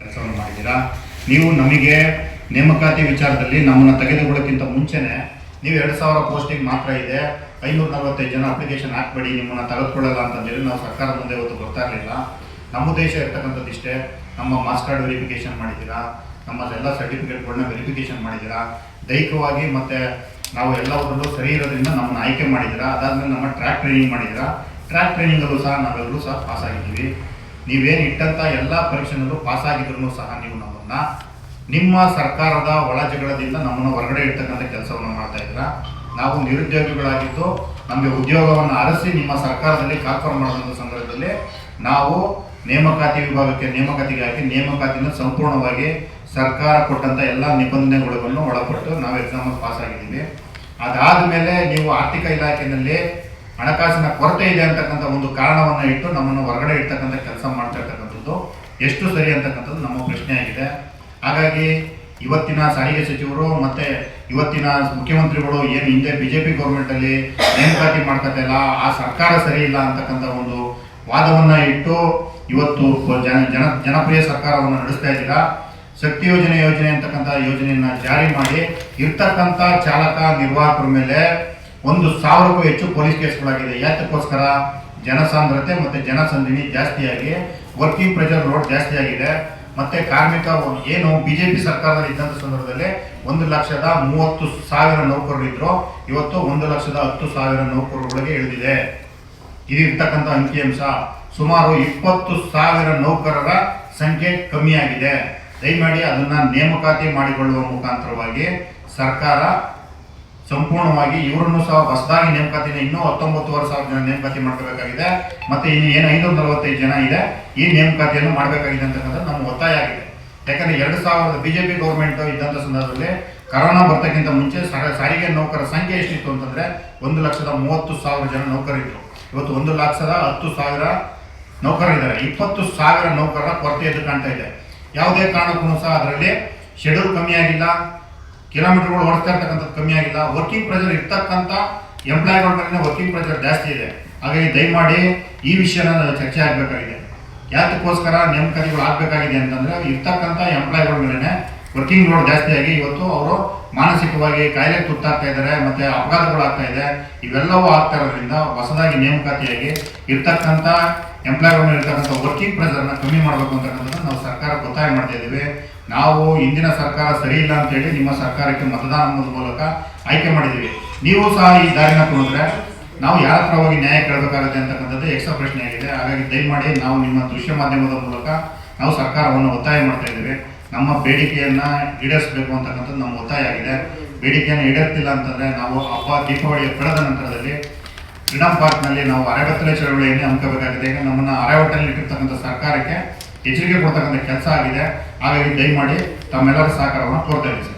ಕೆಲಸವನ್ನು ಮಾಡಿದ್ದೀರಾ ನೀವು ನಮಗೆ ನೇಮಕಾತಿ ವಿಚಾರದಲ್ಲಿ ನಮ್ಮನ್ನು ತೆಗೆದುಕೊಳ್ಳೋಕ್ಕಿಂತ ಮುಂಚೆನೆ ನೀವು ಎರಡು ಸಾವಿರ ಪೋಸ್ಟಿಂಗ್ ಮಾತ್ರ ಇದೆ, ಐನೂರ ನಲವತ್ತೈದು ಜನ ಅಪ್ಲಿಕೇಶನ್ ಹಾಕ್ಬೇಡಿ, ನಿಮ್ಮನ್ನು ತೆಗೆದುಕೊಳ್ಳಲ್ಲ ಅಂತಂದೇಳಿ ನಾವು ಸರ್ಕಾರ ಮುಂದೆ ಇವತ್ತು ಬರ್ತಾ ಇರಲಿಲ್ಲ. ನಮ್ಮ ಉದ್ದೇಶ ಇರ್ತಕ್ಕಂಥದ್ದು ಇಷ್ಟೇ. ನಮ್ಮ ಮಾಸ್ ಕಾರ್ಡ್ ವೆರಿಫಿಕೇಷನ್ ಮಾಡಿದ್ದೀರಾ? ನಮ್ಮ ಎಲ್ಲ ಸರ್ಟಿಫಿಕೇಟ್ಗಳನ್ನ ವೆರಿಫಿಕೇಶನ್ ಮಾಡಿದ್ದೀರಾ? ದೈಹಿಕವಾಗಿ ಮತ್ತು ನಾವು ಎಲ್ಲವರಲ್ಲೂ ಸರಿ ಇರೋದ್ರಿಂದ ನಮ್ಮನ್ನು ಆಯ್ಕೆ ಮಾಡಿದ್ದೀರಾ? ಅದಾದಮೇಲೆ ನಮ್ಮ ಟ್ರ್ಯಾಕ್ ಟ್ರೈನಿಂಗ್ ಮಾಡಿದ್ದೀರಾ? ಟ್ರ್ಯಾಕ್ ಟ್ರೈನಿಂಗಲ್ಲೂ ಸಹ ನಾವೆಲ್ಲರೂ ಸಹ ಪಾಸ್ ಆಗಿದ್ದೀವಿ. ನೀವೇನು ಇಟ್ಟಂಥ ಎಲ್ಲ ಪರೀಕ್ಷೆನಲ್ಲೂ ಪಾಸ್ ಆಗಿದ್ರು ಸಹ ನೀವು ನಮ್ಮನ್ನ, ನಿಮ್ಮ ಸರ್ಕಾರದ ಒಳಜಗಳದಿಂದ ನಮ್ಮನ್ನು ಹೊರಗಡೆ ಇಡ್ತಕ್ಕಂಥ ಕೆಲಸವನ್ನು ಮಾಡ್ತಾ ಇದ್ದೀರಾ? ನಾವು ನಿರುದ್ಯೋಗಿಗಳಾಗಿದ್ದು, ನಮಗೆ ಉದ್ಯೋಗವನ್ನು ಅರಸಿ ನಿಮ್ಮ ಸರ್ಕಾರದಲ್ಲಿ ಕಾಲ್ಫರ್ ಮಾಡುವಂಥ ಸಂದರ್ಭದಲ್ಲಿ ನಾವು ನೇಮಕಾತಿ ವಿಭಾಗಕ್ಕೆ ನೇಮಕಾತಿಗೆ ಹಾಕಿ ನೇಮಕಾತಿನ ಸಂಪೂರ್ಣವಾಗಿ ಸರ್ಕಾರ ಕೊಟ್ಟಂಥ ಎಲ್ಲ ನಿಬಂಧನೆಗಳನ್ನು ಒಳಪಟ್ಟು ನಾವು ಎಕ್ಸಾಮಲ್ಲಿ ಪಾಸ್ ಆಗಿದ್ದೀವಿ ಅದಾದ ಮೇಲೆ ನೀವು ಆರ್ಥಿಕ ಇಲಾಖೆಯಲ್ಲಿ ಹಣಕಾಸಿನ ಕೊರತೆ ಇದೆ ಅಂತಕ್ಕಂಥ ಒಂದು ಕಾರಣವನ್ನು ಇಟ್ಟು ನಮ್ಮನ್ನು ಹೊರಗಡೆ ಇಡ್ತಕ್ಕಂಥ ಕೆಲಸ ಮಾಡ್ತಾ ಎಷ್ಟು ಸರಿ ಅಂತಕ್ಕಂಥದ್ದು ನಮ್ಮ ಪ್ರಶ್ನೆ ಆಗಿದೆ. ಹಾಗಾಗಿ ಇವತ್ತಿನ ಸಾರಿಗೆ ಸಚಿವರು ಮತ್ತೆ ಇವತ್ತಿನ ಮುಖ್ಯಮಂತ್ರಿಗಳು ಏನು ಹಿಂದೆ ಬಿಜೆಪಿ ಗೌರ್ಮೆಂಟಲ್ಲಿ ನೇಮಕಾತಿ ಮಾಡ್ಕೊತಾ ಆ ಸರ್ಕಾರ ಸರಿ ಇಲ್ಲ ಅಂತಕ್ಕಂಥ ಒಂದು ವಾದವನ್ನ ಇಟ್ಟು ಇವತ್ತು ಜನ ಜನ, ಜನಪ್ರಿಯ ಸರ್ಕಾರವನ್ನು ನಡೆಸ್ತಾ ಇದ್ದೀರಾ? ಶಕ್ತಿ ಯೋಜನೆ ಯೋಜನೆ ಅಂತಕ್ಕಂಥ ಯೋಜನೆಯನ್ನ ಜಾರಿ ಮಾಡಿ ಇರ್ತಕ್ಕಂಥ ಚಾಲಕ ನಿರ್ವಾಹಕರ ಮೇಲೆ ಒಂದು ಸಾವಿರಕ್ಕೂ ಹೆಚ್ಚು ಪೊಲೀಸ್ ಕೇಸ್ಗಳಾಗಿದೆ. ಯಾತಕ್ಕೋಸ್ಕರ ಜನಸಾಂದ್ರತೆ ಮತ್ತು ಜನಸಂದಣಿ ಜಾಸ್ತಿಯಾಗಿ, ವರ್ಕಿಂಗ್ ಪ್ರೆಷರ್ ರೋಡ್ ಜಾಸ್ತಿ ಆಗಿದೆ ಮತ್ತೆ ಕಾರ್ಮಿಕ ಏನು ಬಿ ಜೆ ಪಿ ಸರ್ಕಾರದಲ್ಲಿ ಇದ್ದಂಥ ಸಂದರ್ಭದಲ್ಲಿ ಒಂದು ಲಕ್ಷದ ಮೂವತ್ತು ಸಾವಿರ ನೌಕರರು ಇದ್ರು. ಇವತ್ತು ಒಂದು ಲಕ್ಷದ ಹತ್ತು ಸಾವಿರ ನೌಕರರೊಳಗೆ ಇಳಿದಿದೆ. ಇದಿರ್ತಕ್ಕಂಥ ಅಂಕಿಅಂಶ ಸುಮಾರು ಇಪ್ಪತ್ತು ಸಾವಿರ ನೌಕರರ ಸಂಖ್ಯೆ ಕಮ್ಮಿಯಾಗಿದೆ. ದಯಮಾಡಿ ಅದನ್ನು ನೇಮಕಾತಿ ಮಾಡಿಕೊಳ್ಳುವ ಮುಖಾಂತರವಾಗಿ ಸರ್ಕಾರ ಸಂಪೂರ್ಣವಾಗಿ ಇವರನ್ನು ಸಹ ಹೊಸದಾಗಿ ನೇಮಕಾತಿನ ಇನ್ನೂ ಹತ್ತೊಂಬತ್ತುವರೆ ಸಾವಿರ ಜನ ನೇಮಕಾತಿ ಮಾಡ್ಕೋಬೇಕಾಗಿದೆ. ಮತ್ತೆ ಇನ್ನು ಏನು ಐನೂರ ನಲವತ್ತೈದು ಜನ ಇದೆ, ಈ ನೇಮಕಾತಿಯನ್ನು ಮಾಡಬೇಕಾಗಿದೆ ಅಂತಕ್ಕಂಥದ್ದು ನಮ್ಮ ಒತ್ತಾಯ ಆಗಿದೆ. ಯಾಕಂದ್ರೆ ಎರಡು ಸಾವಿರದ ಬಿಜೆಪಿ ಗೌರ್ಮೆಂಟ್ ಇದ್ದಂಥ ಸಂದರ್ಭದಲ್ಲಿ ಕರೋನಾ ಬರ್ತಕ್ಕಿಂತ ಮುಂಚೆ ಸಾರಿಗೆ ನೌಕರ ಸಂಖ್ಯೆ ಎಷ್ಟಿತ್ತು ಅಂತಂದ್ರೆ ಒಂದು ಲಕ್ಷದ ಮೂವತ್ತು ಸಾವಿರ ಜನ ನೌಕರಿದ್ರು ಇವತ್ತು ಒಂದು ಲಕ್ಷದ ಹತ್ತು ಸಾವಿರ ನೌಕರರಿದ್ದಾರೆ. ಇಪ್ಪತ್ತು ಸಾವಿರ ನೌಕರರ ಕೊರತೆ ಎದ್ದು ಕಾಣ್ತಾ ಇದೆ. ಯಾವುದೇ ಕಾರಣಕ್ಕೂ ಸಹ ಅದರಲ್ಲಿ ಶೆಡ್ಯೂಲ್ ಕಮ್ಮಿ ಆಗಿಲ್ಲ. ಕಿಲೋಮೀಟರ್ಗಳು ಓಡಿಸ್ತಾ ಇರ್ತಕ್ಕಂಥದ್ದು ಕಮ್ಮಿ ಆಗಿಲ್ಲ. ವರ್ಕಿಂಗ್ ಪ್ರೆಷರ್ ಇರ್ತಕ್ಕಂಥ ಎಂಪ್ಲಾಯ್ಗಳ ಮೇಲೆ ವರ್ಕಿಂಗ್ ಪ್ರೆಷರ್ ಜಾಸ್ತಿ ಇದೆ. ಹಾಗಾಗಿ ದಯಮಾಡಿ ಈ ವಿಷಯನ ಚರ್ಚೆ ಆಗಬೇಕಾಗಿದೆ. ಯಾತಕ್ಕೋಸ್ಕರ ನೇಮಕಾತಿಗಳು ಆಗಬೇಕಾಗಿದೆ ಅಂತಂದರೆ ಇರ್ತಕ್ಕಂಥ ಎಂಪ್ಲಾಯ್ಗಳ ಮೇಲೆ ವರ್ಕಿಂಗ್ ಲೋಡ್ ಜಾಸ್ತಿ ಆಗಿ ಇವತ್ತು ಅವರು ಮಾನಸಿಕವಾಗಿ ಕಾಯಿಲೆ ತುತ್ತಾಗ್ತಾ ಇದ್ದಾರೆ, ಮತ್ತು ಅಪಘಾತಗಳು ಆಗ್ತಾ ಇದೆ. ಇವೆಲ್ಲವೂ ಆಗ್ತಾ ಇರೋದ್ರಿಂದ ಹೊಸದಾಗಿ ನೇಮಕಾತಿಯಾಗಿ ಇರ್ತಕ್ಕಂಥ ಎಂಪ್ಲಾಯ್ಗಳ ಮೇಲೆ ಇರ್ತಕ್ಕಂಥ ವರ್ಕಿಂಗ್ ಪ್ರೆಷರ್ನ ಕಮ್ಮಿ ಮಾಡಬೇಕು ಅಂತಕ್ಕಂಥದ್ದು ನಾವು ಸರ್ಕಾರ ಒತ್ತಾಯ ಮಾಡ್ತಾ ಇದ್ದೀವಿ. ನಾವು ಹಿಂದಿನ ಸರ್ಕಾರ ಸರಿ ಇಲ್ಲ ಅಂತೇಳಿ ನಿಮ್ಮ ಸರ್ಕಾರಕ್ಕೆ ಮತದಾನ ಮೂಲಕ ಆಯ್ಕೆ ಮಾಡಿದ್ದೀವಿ. ನೀವು ಸಹ ಈ ದಾರಿನ ಕೊಡಿದ್ರೆ ನಾವು ಯಾರ ಹತ್ರ ಹೋಗಿ ನ್ಯಾಯ ಕೇಳಬೇಕಾಗುತ್ತೆ ಅಂತಕ್ಕಂಥದ್ದು ಎಕ್ಸ್ಟ್ರಾ ಪ್ರಶ್ನೆ ಆಗಿದೆ. ಹಾಗಾಗಿ ದಯಮಾಡಿ ನಾವು ನಿಮ್ಮ ದೃಶ್ಯ ಮಾಧ್ಯಮದ ಮೂಲಕ ನಾವು ಸರ್ಕಾರವನ್ನು ಒತ್ತಾಯ ಮಾಡ್ತಾ ಇದ್ದೀವಿ. ನಮ್ಮ ಬೇಡಿಕೆಯನ್ನು ಈಡೇರಿಸಬೇಕು ಅಂತಕ್ಕಂಥದ್ದು ನಮ್ಮ ಒತ್ತಾಯ ಆಗಿದೆ. ಬೇಡಿಕೆಯನ್ನು ಈಡೇರ್ತಿಲ್ಲ ಅಂತಂದರೆ ನಾವು ಹಬ್ಬ, ದೀಪಾವಳಿಯ ಕಳೆದ ನಂತರದಲ್ಲಿ ಫ್ರೀಡಂ ಪಾರ್ಕ್ನಲ್ಲಿ ನಾವು ಅರೆಬತ್ತಲೆ ಚಳವಳಿಯನ್ನು ಹಮ್ಮಿಕೋಬೇಕಾಗಿದೆ ಈಗ ನಮ್ಮನ್ನ ಅರೆವಟ್ಟಲ್ಲಿ ಇಟ್ಟಿರ್ತಕ್ಕಂಥ ಸರ್ಕಾರಕ್ಕೆ ಎಚ್ಚರಿಕೆ ಕೊಡ್ತಕ್ಕಂಥ ಕೆಲಸ ಆಗಿದೆ. ಹಾಗಾಗಿ ದಯಮಾಡಿ ತಮ್ಮೆಲ್ಲರ ಸಹಕಾರವನ್ನು ಕೋರ್ತಾ ಇದ್ದೀವಿ